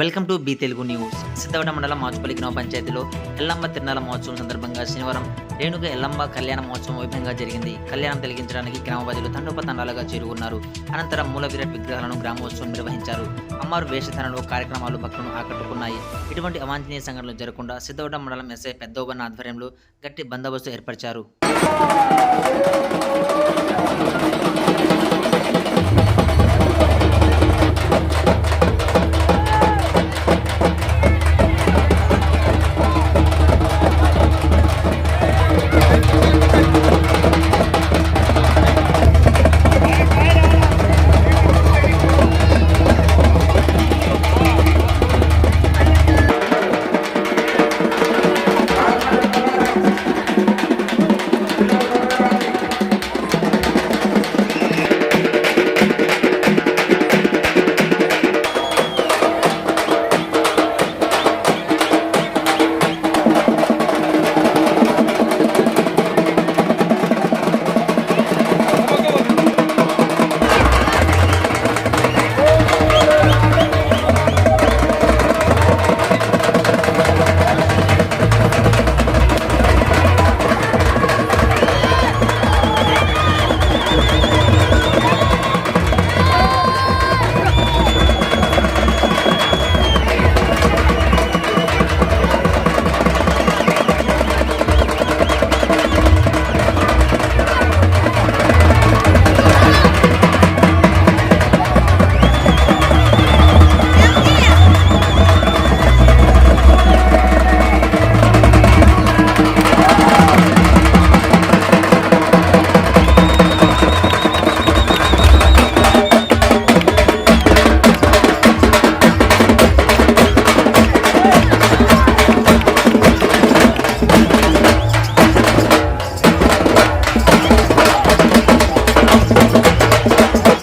Welcome to B Telugu news. Siddhavata mandal Machupalli గ్రామ పంచాయతీలో ఎల్లమ్మ తిరునాల మహోత్సవం సందర్భంగా శనివారం రేణుక ఎల్లమ్మ కళ్యాణ మహోత్సవం వైభవంగా జరిగింది. కళ్యాణం తొలగించడానికి గ్రామ ప్రజలు తండోపతండాలుగా చేరుకున్నారు. అనంతరం మూల విరాట్ విగ్రహాలను గ్రామోత్సవం నిర్వహించారు. అమ్మారు వేషధారణలో కార్యక్రమాలు భక్తులను ఆకట్టుకున్నాయి. ఇటువంటి అవాంఛనీయ సంఘటనలు జరగకుండా సిద్ధవట మండలం ఎస్ఐ పెద్దోబన్న ఆధ్వర్యంలో గట్టి బందోబస్తు ఏర్పరిచారు.